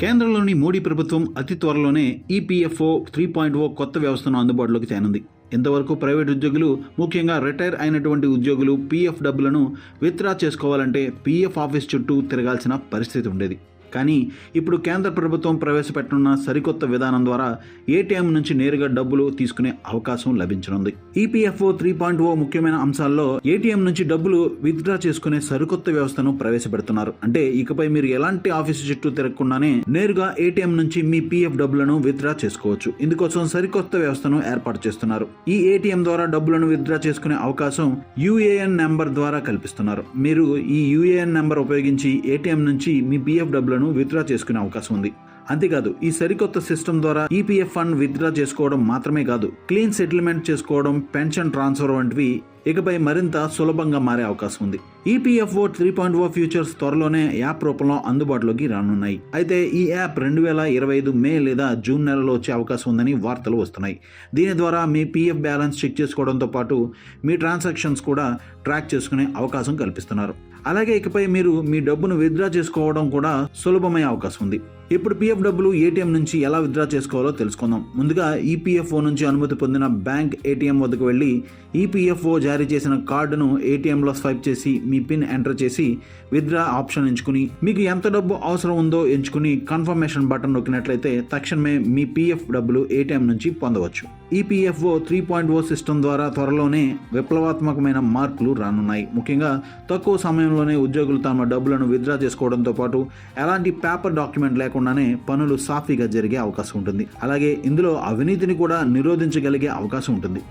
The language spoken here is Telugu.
కేంద్రంలోని మోడీ ప్రభుత్వం అతి త్వరలోనే ఈపీఎఫ్ఓ త్రీ పాయింట్ ఓ కొత్త వ్యవస్థను అందుబాటులోకి తేనుంది. ఇంతవరకు ప్రైవేట్ ఉద్యోగులు ముఖ్యంగా రిటైర్ అయినటువంటి ఉద్యోగులు పీఎఫ్ డబ్బులను విత్డ్రా చేసుకోవాలంటే పీఎఫ్ ఆఫీస్ చుట్టూ తిరగాల్సిన పరిస్థితి ఉండేది. కానీ ఇప్పుడు కేంద్ర ప్రభుత్వం ప్రవేశపెట్టనున్న సరికొత్త విధానం ద్వారా ఏటీఎం నుంచి నేరుగా డబ్బులు తీసుకునే అవకాశం లభించనుంది. ఈపీఎఫ్ఓ త్రీ పాయింట్ ఓ ముఖ్యమైన అంశాల్లో ఏటీఎం నుంచి డబ్బులు విత్డ్రా చేసుకునే సరికొత్త వ్యవస్థను ప్రవేశపెడుతున్నారు. అంటే ఇకపై మీరు ఎలాంటి ఆఫీసు చుట్టూ తిరగకుండానే నేరుగా ఏటీఎం నుంచి మీ పీఎఫ్ డబ్బులను విత్డ్రా చేసుకోవచ్చు. ఇందుకోసం సరికొత్త వ్యవస్థను ఏర్పాటు చేస్తున్నారు. ఈ ఏటీఎం ద్వారా డబ్బులను విత్డ్రా చేసుకునే అవకాశం యూఏఎన్ నెంబర్ ద్వారా కల్పిస్తున్నారు. మీరు ఈ యూఏఎన్ నెంబర్ ఉపయోగించి ఏటీఎం నుంచి మీ పీఎఫ్ డబ్బులను విత్డ్రా చేసుకునే అవకాశం ఉంది. అంతేకాదు ఈ సరికొత్త సిస్టమ్ ద్వారా ఈపీఎఫ్ ఫండ్ విత్డ్రా చేసుకోవడం మాత్రమే కాదు క్లీన్ సెటిల్మెంట్ చేసుకోవడం పెన్షన్ ట్రాన్స్ఫర్ వంటివి ఇకపై మరింత సులభంగా మారే అవకాశం ఉంది. EPFO three point O futures త్వరలోనే యాప్ రూపంలో అందుబాటులోకి రానున్నాయి. అయితే ఈ యాప్ రెండు వేల ఇరవై ఐదు మే లేదా జూన్ నెలలో వచ్చే అవకాశం ఉందని వార్తలు వస్తున్నాయి. దీని ద్వారా మీ పీఎఫ్ బ్యాలెన్స్ చెక్ చేసుకోవడంతో పాటు మీ ట్రాన్సాక్షన్స్ కూడా ట్రాక్ చేసుకునే అవకాశం కల్పిస్తున్నారు. అలాగే ఇకపై మీరు మీ డబ్బును విత్డ్రా చేసుకోవడం కూడా సులభమయ్యే అవకాశం ఉంది. ఇప్పుడు పిఎఫ్ డబ్బులు ఏటీఎం నుంచి ఎలా విత్డ్రా చేసుకోవాలో తెలుసుకుందాం. ముందుగా ఈపీఎఫ్ఓ నుంచి అనుమతి పొందిన బ్యాంక్ ఏటీఎం వద్దకు వెళ్ళి ఈపీఎఫ్ఓ జారీ చేసిన కార్డును ఏటీఎంలో స్వైప్ చేసి మీ పిన్ ఎంటర్ చేసి విత్డ్రా ఆప్షన్ ఎంచుకుని మీకు ఎంత డబ్బు అవసరం ఉందో ఎంచుకుని కన్ఫర్మేషన్ బటన్ నొక్కినట్లయితే తక్షణమే మీ పీఎఫ్ డబ్బులు ఏటీఎం నుంచి పొందవచ్చు. EPFO three point O system ద్వారా త్వరలోనే విప్లవాత్మకమైన మార్పులు రానున్నాయి. ముఖ్యంగా తక్కువ సమయంలోనే ఉద్యోగులు తమ డబ్బులను విత్డ్రా చేసుకోవడంతో పాటు ఎలాంటి పేపర్ డాక్యుమెంట్ లేకుండానే పనులు సాఫీగా జరిగే అవకాశం ఉంటుంది. అలాగే ఇందులో అవినీతిని కూడా నిరోధించగలిగే అవకాశం ఉంటుంది.